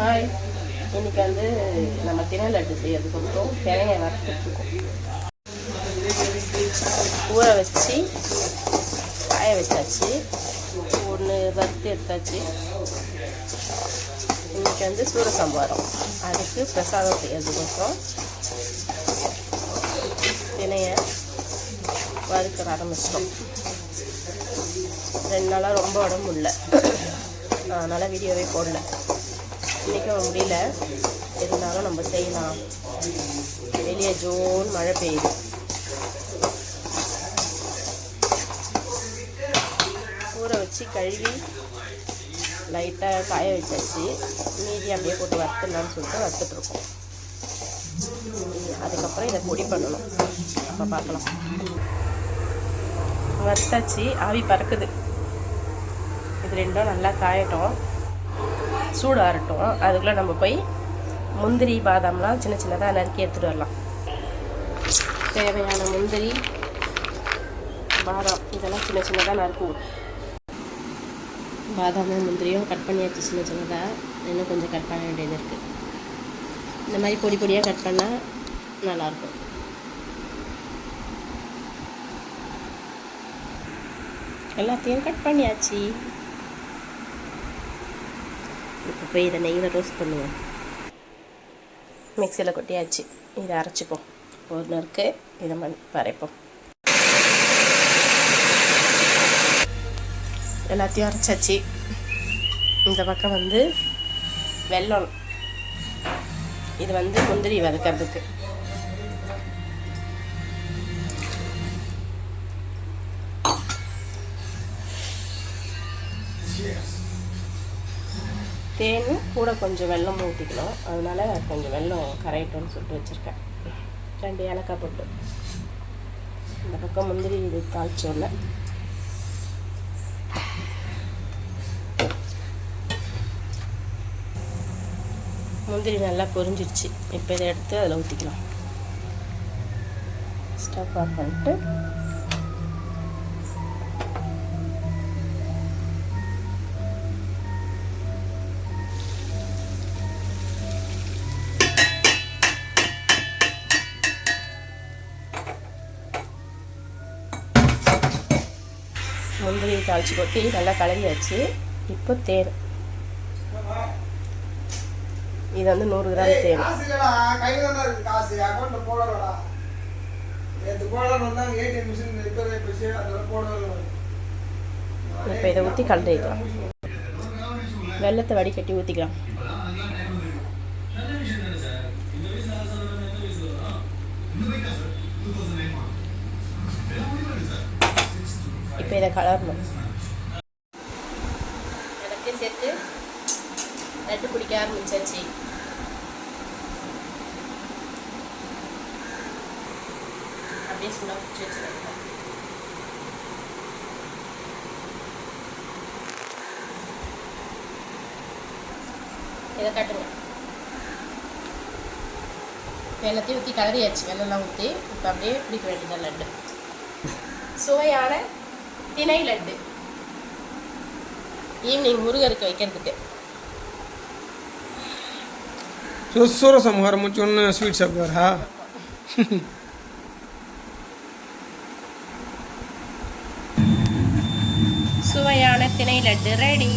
Hi இன்னைக்கு வந்து நம்ம தினை லட்டு செய்யறதுக்கோசரம் தினையை வறுத்துட்ருக்கோம் ஊற வச்சு காய வச்சாச்சு. ஒன்று வறுத்து எடுத்தாச்சு. இன்னைக்கு வந்து சூரசம்பாரம். அதுக்கு பிரசாதம் செய்யறதுக்கோசரம் தினையை வறுக்க ஆரம்பிச்சிட்டோம். ரெண்டு நாளாக ரொம்ப உடம்பு இல்லை அதனால் வீடியோவே போடல. இன்றைக்கும் முடியல. இருந்தாலும் நம்ம செய்யலாம். வெளியே ஜோன் மழை பெய்யுது. ஊற வச்சு கழுவி லைட்டாக காய வச்சாச்சு. மீதி அப்படியே போட்டு வறுத்துடலாம்னு சொல்லிட்டு வறுத்துட்ருக்கோம் அதுக்கப்புறம் இதை பொடி பண்ணணும். அப்போ பார்க்கலாம். வறுத்தாச்சு. ஆவி பறக்குது. இது ரெண்டும் நல்லா காயட்டும். சூடு ஆறட்டும் அதுக்குள்ளே நம்ம போய் முந்திரி பாதாம்லாம் சின்ன சின்னதாக நறுக்கி எடுத்துகிட்டு வரலாம். தேவையான முந்திரி பாதாம் இதெல்லாம் சின்ன சின்னதாக நறுக்குவோம். பாதாமும் முந்திரியும் கட் பண்ணியாச்சு சின்ன சின்னதாக இன்னும் கொஞ்சம் கட் பண்ண வேண்டியது இருக்குது இந்த மாதிரி பொடி பொடியாக கட் பண்ணால் நல்லாயிருக்கும் எல்லாத்தையும் கட் பண்ணியாச்சு. இப்போ போய் இதை நெய்யில் ரோஸ்ட் பண்ணுவோம். மிக்சியில் கொட்டியாச்சு. இதை அரைச்சிப்போம். ஒரு நறுக்கு இதை மண் பரைப்போம். எல்லாத்தையும் அரைச்சாச்சு. இந்த பக்கம் வந்து வெல்லம். இது வந்து முந்திரி வதக்கிறதுக்கு. தேன் கூட கொஞ்சம் வெல்லம் ஊற்றிக்கணும் அதனால கொஞ்சம் வெல்லம் கரையட்டும்னு சொல்லிட்டு வச்சுருக்கேன். ரெண்டு ஏலக்காய் போட்டு. இந்த பக்கம் முந்திரி இது தாளிச்சோல்ல முந்திரி நல்லா பொரிஞ்சிருச்சு. இப்போ இதை எடுத்து அதில் ஊற்றிக்கலாம் ஸ்டவ் ஆஃப் பண்ணிட்டு முந்திரி தாளிச்சு கொட்டி நல்லா கலரியாச்சு இப்போ தேன். இது வந்து நூறு கிராம் போடல இப்போ இதை ஊற்றி கலரிக்கலாம் வெள்ளத்தை வடிகட்டி ஊற்றிக்கலாம் இப்போ இதை கலரணும் எல்லாத்தையும் சேர்த்து லட்டு பிடிக்க ஆரம்பிச்சாச்சு. அப்படியே சுண்டா பிடிச்சி வச்சுருக்கேன் இதை கட்டுங்க. வெள்ளத்தையும் ஊற்றி கலரியாச்சு வெள்ளம்லாம் ஊற்றி இப்போ அப்படியே பிடிக்க வேண்டியதான் லட்டு. சுவையான திணை லட்டு. ஈவினிங் முருகருக்கு வைக்கிறதுக்கு. சூரசம்ஹாரம் முடிச்சோன்னு ஸ்வீட் சாப்பிடுவாரா? சுவையான திணை லட்டு ரெடி